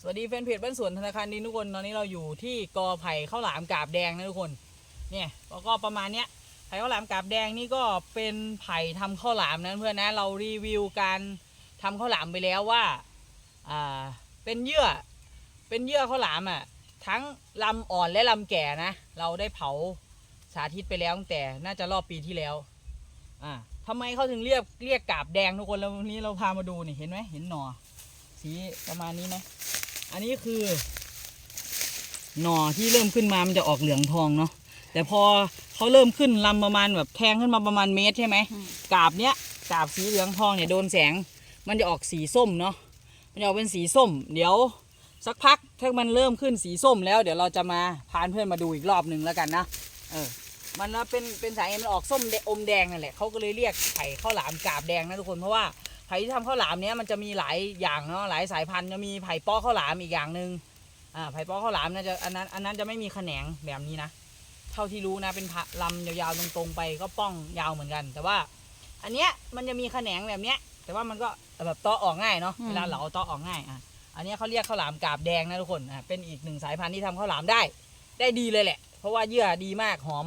สวัสดีแฟนเพจบ้านสวนธนาคารดินทุกคนตอนนี้เราอยู่ที่กอไผ่ข้าวหลามกาบแดงนะทุกคนเนี่ยก็ก็ประมาณเนี้ยไผ่ข้าวหลามกาบแดงนี่ก็เป็นไผ่ทำข้าวหลามนะเพื่อนนะเรารีวิวการทำข้าวหลามไปแล้วว่าอ่าเป็นเยื่อเป็นเยื่อข้าวหลามอะทั้งลำอ่อนและลำแก่นะเราได้เผาสาธิตไปแล้วตั้งแต่น่าจะรอบปีที่แล้วอ่าทำไมเขาถึงเรียกเรียกกาบแดงทุกคนแล้ววันนี้เราพามาดูนี่เห็นไหมเห็นหนอสีประมาณนี้ไหม อันนี้คือ หน่อที่เริ่มขึ้นมามันจะออกเหลืองทองเนาะแต่พอเขาเริ่มขึ้นลำประมาณแบบแทงขึ้นมาประมาณเมตรใช่ไหมอืมกาบเนี้ยกาบสีเหลืองทองเนี่ยโดนแสง มันจะออกสีส้มเนาะมันจะออกเป็นสีส้ม เดี๋ยวสักพักถ้ามันเริ่มขึ้นสีส้มแล้วเดี๋ยวเราจะมาพานเพื่อนมาดูอีกรอบหนึ่งแล้วกันนะเออมันแล้วเป็นเป็นสายมันออกส้มแดอมแดงนั่นแหละเขาก็เลยเรียกไผ่ข้าวหลามกาบแดงนะทุกคนเพราะว่า ไผ่ที่ทำข้าวหลามเนี้ยมันจะมีหลายอย่างเนาะหลายสายพันธุ์จะมีไผ่ป้อข้าวหลามอีกอย่างหนึ่งอ่าไผ่ป้อข้าวหลามน่าจะอันนั้นอันนั้นจะไม่มีแขนงแบบนี้นะเท่าที่รู้นะเป็นพะลำยาวๆตรงๆไปก็ป้องยาวเหมือนกัน แต่ว่า อันเนี้ยมันจะมีแขนงแบบเนี้ย แต่ว่ามันก็แบบตอออกง่ายเนาะอืมเวลาเหลาตอออกง่ายอะอันเนี้ยเขาเรียกข้าวหลามกาบแดงนะทุกคนอะเป็นอีกหนึ่งสายพันธุ์ที่ทำข้าวหลามได้ ได้ดีเลยแหละ เพราะว่าเยื่อดีมากหอม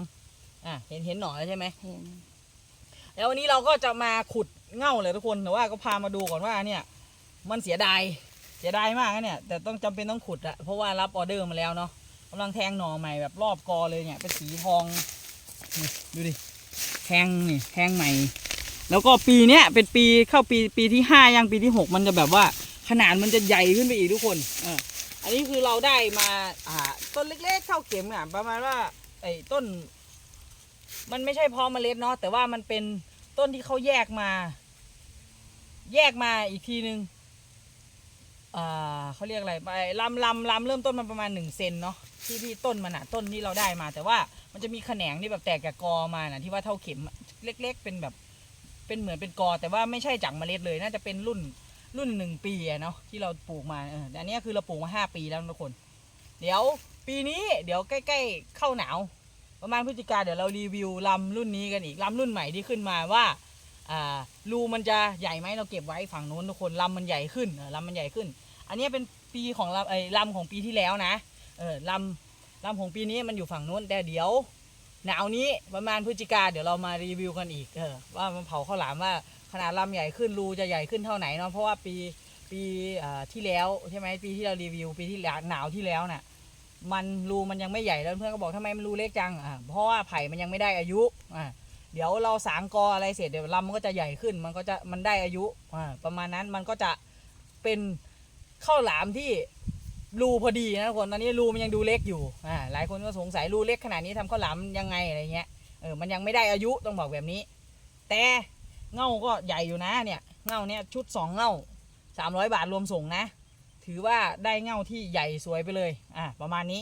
อะเห็นเห็นหน่อแล้วใช่ไหมเห็น แล้ววันนี้เราก็จะมาขุดเง่าเลยทุกคนแต่ว่าก็พามาดูก่อนว่าเนี่ย มันเสียดายเสียดายมากนะเนี่ย แต่ต้องจำเป็นต้องขุดอะเพราะว่ารับออเดอร์มาแล้วเนาะกำลังแทงหน่อใหม่แบบรอบกอเลยเนี่ยเป็นสีทองดูดิแทงนี่แทงใหม่ แล้วก็ปีเนี้ยเป็นปีเข้าปีปีที่ห้ายังปีที่หกมันจะแบบว่าขนาดมันจะใหญ่ขึ้นไปอีกทุกคนเอออันนี้คือเราได้มาอ่าต้นเล็กๆเท่าเข็มอะประมาณว่าไอ้ต้น มันไม่ใช่พาะเมล็ดเนาะแต่ว่ามันเป็น ต้นที่เขาแยกมา แยกมาอีกทีนึงอ่าเขาเรียกอะไรไปลำลำลำเริ่มต้นมันประมาณหนึ่งเซนเนาะที่ที่ต้นมันอะต้นที่เราได้มา แต่ว่ามันจะมีแขนงที่แบบแตกจากกอมานะที่ว่าเท่าเข็มเล็ก ๆ เป็นแบบเป็นเหมือนเป็นกอ แต่ว่าไม่ใช่จากเมล็ดเลย น่าจะเป็นรุ่นรุ่นหนึ่งปีเนาะที่เราปลูกมาเออแต่อันนี้คือเราปลูกมาห้าปีแล้วทุกคน เดี๋ยวปีนี้เดี๋ยวใกล้ ๆ เข้าหนาว ประมาณพฤศจิกาเดี๋ยวเรารีวิวลำรุ่นนี้กันอีกลำรุ่นใหม่ที่ขึ้นมาว่าอ่ารูมันจะใหญ่ไหมเราเก็บไว้ฝั่งนู้นทุกคนลำมันใหญ่ขึ้นลำมันใหญ่ขึ้น อันนี้เป็นปีของลำไอ้ลำของปีที่แล้วนะเออลำลำของปีนี้มันอยู่ฝั่งนู้นแต่เดี๋ยวหนาวนี้ประมาณพฤศจิกาเดี๋ยวเรามารีวิวกันอีกเออว่ามันเผาข้าวหลามว่าขนาดลำใหญ่ขึ้นรูจะใหญ่ขึ้นเท่าไหนเนาะเพราะว่าปีปีที่แล้วใช่ไหมปีที่เรารีวิวปีที่แล้วหนาวที่แล้วน่ะ มันรูมันยังไม่ใหญ่แล้วเพื่อนก็บอกทำไมมันรูเล็กจังอ่าเพราะว่าไผ่มันยังไม่ได้อายุอ่าเดี๋ยวเราสางกออะไรเสร็จเดี๋ยวลำมันก็จะใหญ่ขึ้น มันก็จะมันได้อายุอ่าประมาณนั้นมันก็จะเป็นข้าวหลามที่รูพอดีนะทุกคนตอนนี้รูมันยังดูเล็กอยู่อ่าหลายคนก็สงสัยรูเล็กขนาดนี้ทำข้าวหลามยังไงอะไรเงี้ยเออมันยังไม่ได้อายุต้องบอกแบบนี้ แต่เง่าก็ใหญ่อยู่นะเนี่ยเง่าเนี่ยชุดสองเง่าสามร้อยบาทรวมส่งนะ ถือว่าได้เง่าที่ใหญ่สวยไปเลย อะประมาณนี้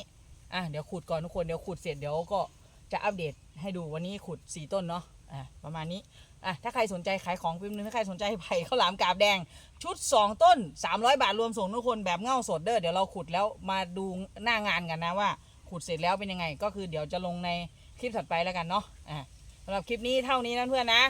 อะเดี๋ยวขุดก่อนทุกคน เดี๋ยวขุดเสร็จเดี๋ยวก็จะอัปเดตให้ดูวันนี้ขุดสี่ต้นเนาะ อะประมาณนี้ อะถ้าใครสนใจขายของพิมพ์นึงถ้าใครสนใจไผ่ข้าวหลามกาบแดง ชุด 2 ต้น 300 บาทรวมส่งทุกคนแบบเง่าสดเด้อ เดี๋ยวเราขุดแล้วมาดูหน้างานกันนะว่า ขุดเสร็จแล้วเป็นยังไง ก็คือเดี๋ยวจะลงในคลิปถัดไปแล้วกันเนาะ อะสำหรับคลิปนี้เท่านี้นะเพื่อนนะ